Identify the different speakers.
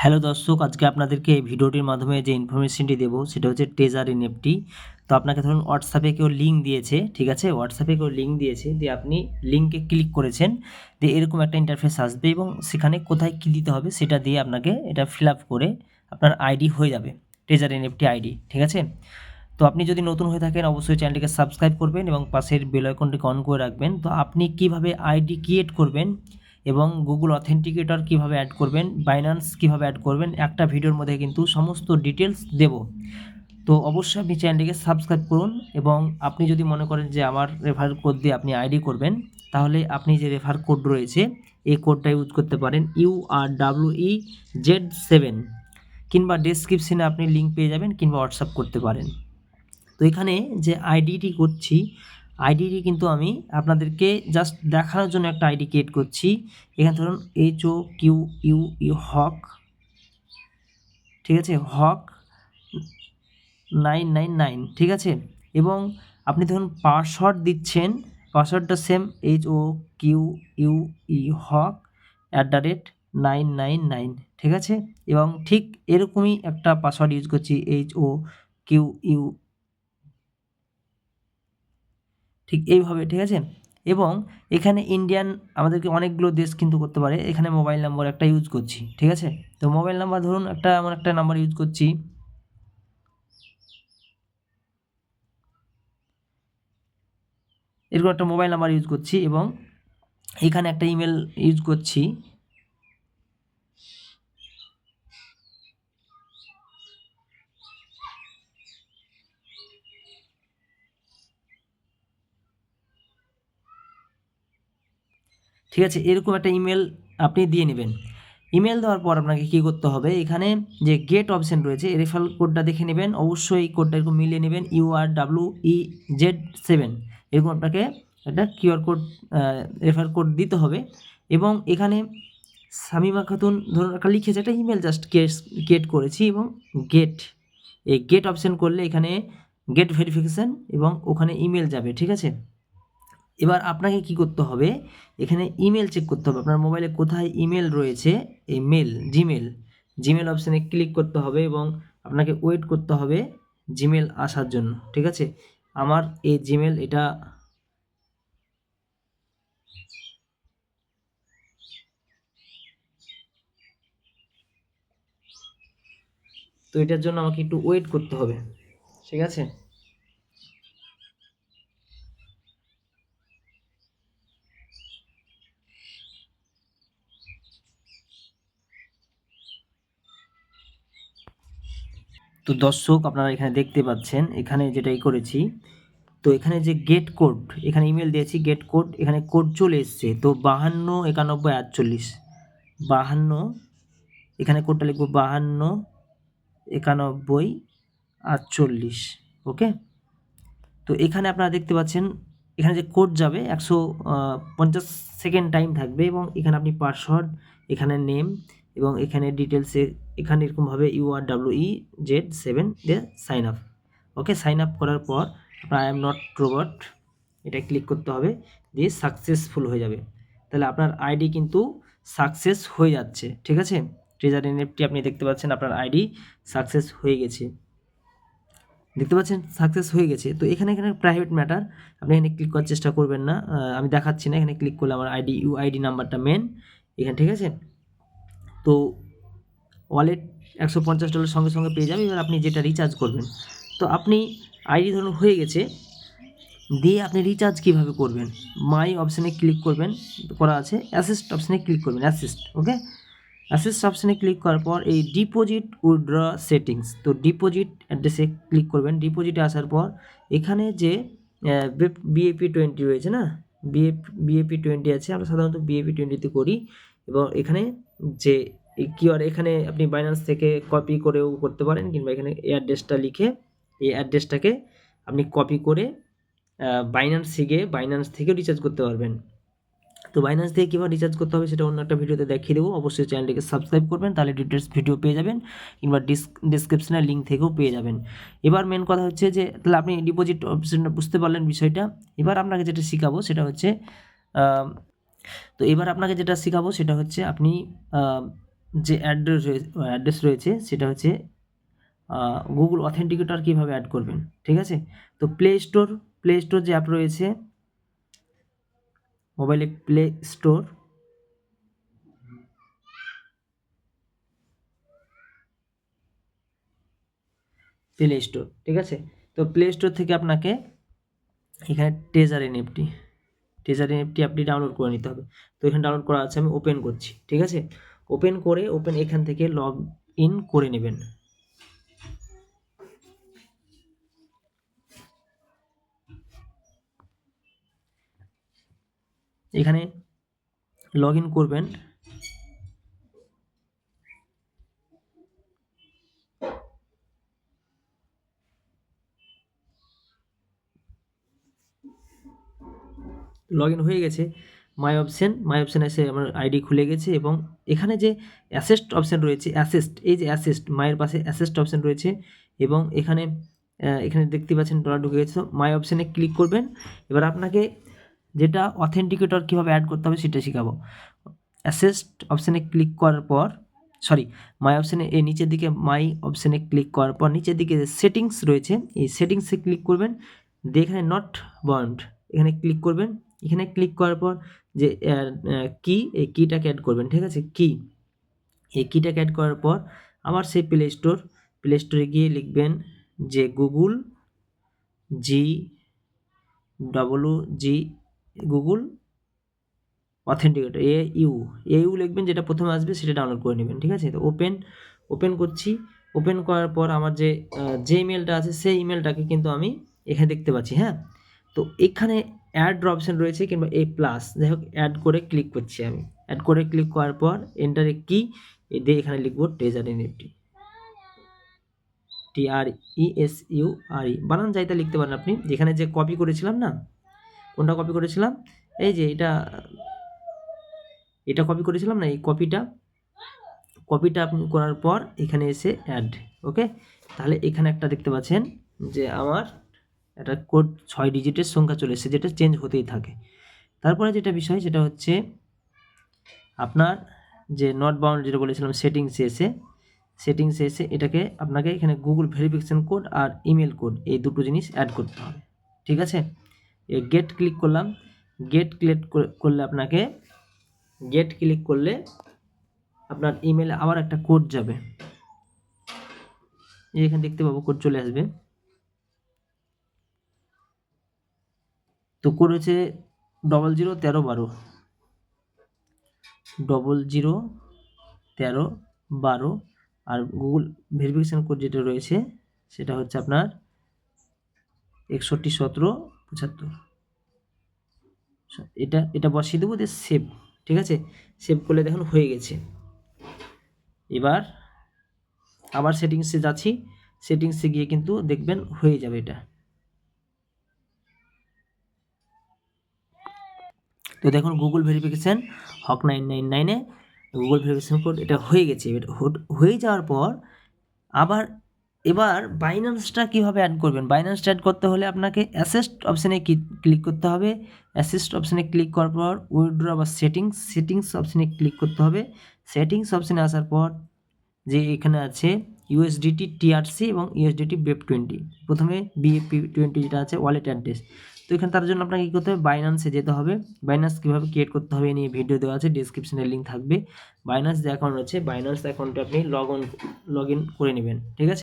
Speaker 1: Hello দর্শক, আজকে আপনাদেরকে এই ভিডিওটির মাধ্যমে যে ইনফরমেশনটি দেবো, সেটা হচ্ছে ট্রেজার এনএফটি তো আপনাকে ধরুন হোয়াটসঅ্যাপে কেউ লিঙ্ক দিয়েছে, ঠিক আছে? হোয়াটসঅ্যাপে কেউ লিঙ্ক দিয়েছে, দিয়ে আপনি লিঙ্কে ক্লিক করেছেন, দিয়ে এরকম একটা ইন্টারফেস আসবে এবং সেখানে কোথায় কী দিতে হবে সেটা দিয়ে আপনাকে এটা ফিল আপ করে আপনার আইডি হয়ে যাবে ট্রেজার এনএফটি আইডি ঠিক আছে? তো আপনি যদি নতুন হয়ে থাকেন, অবশ্যই চ্যানেলটিকে সাবস্ক্রাইব করবেন এবং পাশের বেল অন করে রাখবেন। তো আপনি কীভাবে আইডি ক্রিয়েট করবেন এবং গুগল অথেন্টিকেটর কীভাবে অ্যাড করবেন বাইন্যান্স কীভাবে অ্যাড করবেন, একটা ভিডিওর মধ্যে কিন্তু সমস্ত ডিটেলস দেব। তো অবশ্যই আপনি চ্যানেলটিকে সাবস্ক্রাইব করুন এবং আপনি যদি মনে করেন যে আমার রেফার কোড দিয়ে আপনি আইডি করবেন, তাহলে আপনি যে রেফার কোড রয়েছে, এই কোডটা ইউজ করতে পারেন U R W E Z seven কিংবা ডেসক্রিপশনে আপনি লিঙ্ক পেয়ে যাবেন কিংবা হোয়াটসঅ্যাপ করতে পারেন। তো এখানে যে আইডিটি করছি আইডিটি কিন্তু আমি আপনাদেরকে জাস্ট দেখানোর জন্য একটা আইডি ক্রিয়েট করছি। এখানে ধরুন H O Q U U Hoque, ঠিক আছে? হক নাইন নাইন নাইন ঠিক আছে? এবং আপনি ধরুন পাসওয়ার্ড দিচ্ছেন পাসওয়ার্ডটা same H O Q U E Hoque at the rate nine nine nine ঠিক আছে? এবং ঠিক এরকমই একটা পাসওয়ার্ড ইউজ করছি এইচ ও কিউ ইউ ঠিক এইভাবে, ঠিক আছে? এবং এখানে ইন্ডিয়ান আমাদেরকে অনেকগুলো দেশ কিন্তু করতে পারে। এখানে মোবাইল নাম্বার একটা ইউজ করছি, ঠিক আছে? তো মোবাইল নাম্বার ধরুন একটা আমার একটা নাম্বার ইউজ করছি। এরকম একটা মোবাইল নাম্বার ইউজ করছি এবং এখানে একটা ইমেল ইউজ করছি। ঠিক আছে? এরকম একটা ইমেল আপনি দিয়ে নেবেন। ইমেল দেওয়ার পর আপনাকে কী করতে হবে? এখানে যে গেট অপশন রয়েছে রেফার কোডটা দেখে নেবেন। অবশ্যই এই কোডটা এরকম মিলিয়ে নেবেন। U R W E Z seven এরকম আপনাকে একটা কিউআর কোড রেফার কোড দিতে হবে। এবং এখানে সামিমা খাতুন ধরুন একটা লিখেছে, একটা ইমেল জাস্ট গেট করেছি এবং গেট এই গেট অপশন করলে এখানে গেট ভেরিফিকেশান এবং ওখানে ইমেল যাবে, ঠিক আছে? এবার আপনাকে কি করতে হবে? এখানে ইমেল চেক করতে হবে। আপনার মোবাইলে কোথায় ইমেল রয়েছে? এই মেল জিমেল জিমেল অপশানে ক্লিক করতে হবে এবং আপনাকে ওয়েট করতে হবে জিমেল আসার জন্য, ঠিক আছে? আমার এই জিমেল এটা তো এটার জন্য আমাকে একটু ওয়েট করতে হবে, ঠিক আছে? তো দর্শক আপনারা এখানে দেখতে পাচ্ছেন, এখানে যেটাই করেছি, তো এখানে যে গেট কোড এখানে ইমেল দিয়েছি গেট কোড এখানে কোড চলে এসছে, তো বাহান্ন একানব্বই আটচল্লিশ, বাহান্ন, এখানে কোডটা লিখব বাহান্ন একানব্বই আটচল্লিশ ওকে তো এখানে আপনারা দেখতে পাচ্ছেন, এখানে যে কোড যাবে, একশো পঞ্চাশ সেকেন্ড টাইম থাকবে এবং এখানে আপনি পাসওয়ার্ড এখানে নেম এবং এখানে ডিটেলসে এখানে এরকমভাবে U R W E Z seven দিয়ে sign up okay sign up করার পর আপনার আই এম নট রোবট এটা ক্লিক করতে হবে, দিয়ে সাকসেসফুল হয়ে যাবে। তাহলে আপনার আইডি কিন্তু সাকসেস হয়ে যাচ্ছে, ঠিক আছে? ট্রেজার এনএফটি আপনি দেখতে পাচ্ছেন, আপনার আইডি সাকসেস হয়ে গেছে। দেখতে পাচ্ছেন সাকসেস হয়ে গেছে। তো এখানে এখানে প্রাইভেট ম্যাটার আপনি এখানে ক্লিক করার চেষ্টা করবেন না আমি দেখাচ্ছি না, এখানে ক্লিক করলে আমার আইডি ইউ আইডি নাম্বারটা মেন এখানে, ঠিক আছে? তো ওয়ালেট একশো পঞ্চাশ ডলার সঙ্গে সঙ্গে পেয়ে যাবে এবার আপনি যেটা রিচার্জ করবেন। তো আপনি আইডি ধরুন হয়ে গেছে, দিয়ে আপনি রিচার্জ কীভাবে করবেন? মাই অপশানে ক্লিক করবেন, করা আছে অ্যাসিস্ট অপশানে ক্লিক করবেন অ্যাসিস্ট ওকে অ্যাসিস্ট অপশানে ক্লিক করার পর এই ডিপোজিট উইথড্র সেটিংস তো ডিপোজিট অ্যাড্রেসে ক্লিক করবেন। ডিপোজিটে আসার পর এখানে যে বিএপি টোয়েন্টি রয়েছে না? বিএ বিএপি টোয়েন্টি আছে, আমরা সাধারণত বিএপি টোয়েন্টিতে করি, এবং এখানে যে কিউআর এখানে আপনি বাইন্যান্স থেকে কপি করেও করতে পারেন কিংবা এখানে এই অ্যাড্রেসটা লিখে এই অ্যাড্রেসটাকে আপনি কপি করে বাইন্যান্স শিখে বাইন্যান্স থেকেও রিচার্জ করতে পারবেন। তো বাইন্যান্স থেকে কীভাবে রিচার্জ করতে হবে সেটা অন্য একটা ভিডিওতে দেখিয়ে দেবো। অবশ্যই চ্যানেলটিকে সাবস্ক্রাইব করবেন, তাহলে ডিটেলস ভিডিও পেয়ে যাবেন কিংবা ডিসক্রিপশনের লিঙ্ক থেকেও পেয়ে যাবেন। এবার মেন কথা হচ্ছে যে, তাহলে আপনি ডিপোজিট বুঝতে পারলেন বিষয়টা। এবার আপনাকে যেটা শেখাবো সেটা হচ্ছে তো এবার আপনাকে যেটা শেখাবো সেটা হচ্ছে আপনি যে অ্যাড্রেস অ্যাড্রেস রয়েছে সেটা হচ্ছে গুগল অথেন্টিকেটর কীভাবে অ্যাড করবেন, ঠিক আছে? তো প্লে স্টোর প্লে স্টোর যে অ্যাপ রয়েছে মোবাইলে প্লে স্টোর প্লে স্টোর ঠিক আছে? তো প্লে স্টোর থেকে আপনাকে এখানে ট্রেজার এনএফটি ট্রেজার এনএফটি আপনি ডাউনলোড করে নিতে হবে। তো এখানে ডাউনলোড করা আছে, আমি ওপেন করছি, ঠিক আছে? ওপেন করে ওপেন এখান থেকে লগ ইন করে নেবেন। এখানে লগ ইন করবেন। লগ ইন হয়ে গেছে মাই অপশন মাই অপশন এসে আমার আইডি খুলে গেছে এবং এখানে যে অ্যাসেস্ট অপশন রয়েছে অ্যাসেস্ট এই যে অ্যাসেস্ট মায়ের পাশে অ্যাসেস্ট অপশন রয়েছে এবং এখানে এখানে দেখতে পাচ্ছেন ডলার ঢুকে গেছে। মাই অপশানে ক্লিক করবেন, এবার আপনাকে যেটা অথেন্টিকেটর কীভাবে অ্যাড করতে হবে সেটা শেখাবো। অ্যাসেস্ট অপশানে ক্লিক করার পর সরি মাই অপশানে এই নিচের দিকে মাই অপশানে ক্লিক করার পর, নিচের দিকে সেটিংস রয়েছে, এই সেটিংসে ক্লিক করবেন, দিয়ে এখানে নট বাউন্ড এখানে ক্লিক করবেন এখানে ক্লিক করার পর যে কি এই কিটাকে অ্যাড করবেন, ঠিক আছে? কি এই কিটাকে অ্যাড করার পর আবার সেই প্লে স্টোর প্লে স্টোরে গিয়ে লিখবেন যে Google G W G Google authenticator A U A U লিখবেন, যেটা প্রথমে আসবে, সেটা ডাউনলোড করে নেবেন, ঠিক আছে? তো ওপেন ওপেন করছি ওপেন করার পর আমার যে যে ইমেলটা আছে, সেই ইমেলটাকে কিন্তু আমি এখানে দেখতে পাচ্ছি হ্যাঁ? তো এখানে অ্যাড অপশন রয়েছে কিংবা এ প্লাস যাই হোক অ্যাড করে ক্লিক করছি আমি। অ্যাড করে ক্লিক করার পর এন্টারে কি? দিয়ে এখানে লিখব treasure NFT T R E S U R E বানান যাইতে লিখতে পারেন আপনি। যেখানে যে কপি করেছিলাম না? কোনটা কপি করেছিলাম? এই যে এটা এটা কপি করেছিলাম না, এই কপিটা কপিটা আপনি করার পর এখানে এসে অ্যাড ওকে তাহলে এখানে একটা দেখতে পাচ্ছেন যে আমার একটা কোড ছয় ডিজিটের সংখ্যা চলে এসেছে, যেটা চেঞ্জ হতেই থাকে। তারপরে যেটা বিষয়, সেটা হচ্ছে আপনার যে নট বাউন্ড যেটা বলেছিলাম সেটিংসে এসে সেটিংসে এসে এটাকে আপনাকে এখানে গুগল ভেরিফিকেশন কোড আর ইমেল কোড এই দুটো জিনিস অ্যাড করতে হবে। ঠিক আছে? গেট ক্লিক করলাম গেট ক্লিক করলে আপনাকে গেট ক্লিক করলে আপনার ইমেলে আবার একটা কোড যাবে। এখানে দেখতে পাবো কোড চলে আসবে। তো কোড হচ্ছে ডবল জিরো তেরো বারো। ডবল জিরো তেরো বারো। আর গুগল ভেরিফিকেশান কোড যেটা রয়েছে, সেটা হচ্ছে আপনার একষট্টি সতেরো পঁচাত্তর। এটা এটা বসিয়ে দেবো দিয়ে সেভ ঠিক আছে? সেভ করলে দেখুন হয়ে গেছে। এবার আবার সেটিংসে যাচ্ছি। সেটিংসে গিয়ে কিন্তু দেখবেন হয়ে যাবে এটা। তো দেখুন Google verification Hoque nine nine নাইনে গুগল ভেরিফিকেশান কোড এটা হয়ে গেছে। হয়ে যাওয়ার পর আবার এবার বাইন্যান্সটা কীভাবে অ্যাড করবেন? বাইন্যান্সটা অ্যাড করতে হলে আপনাকে অ্যাসেস্ট অপশানে ক্লিক করতে হবে। অ্যাসেস্ট অপশানে ক্লিক করার পর উইথড্র বা সেটিংস সেটিংস অপশানে ক্লিক করতে হবে। সেটিংস অপশানে আসার পর যে এখানে আছে ইউএসডিটি টিআরসি এবং ইউএসডিটি বেপ টোয়েন্টি প্রথমে বিএপি টোয়েন্টি যেটা আছে ওয়ালেট অ্যাড্রেস তো এখানে তার জন্য আপনাকে কী করতে হবে? বাইন্যান্সে যেতে হবে। বাইন্যান্স কীভাবে ক্রিয়েট করতে হবে নিয়ে ভিডিও দেওয়া আছে। ডিসক্রিপশনে লিঙ্ক থাকবে। বাইন্যান্স যে অ্যাকাউন্ট আছে বাইন্যান্স অ্যাকাউন্টে আপনি লগ অন লগ ইন করে নেবেন। ঠিক আছে?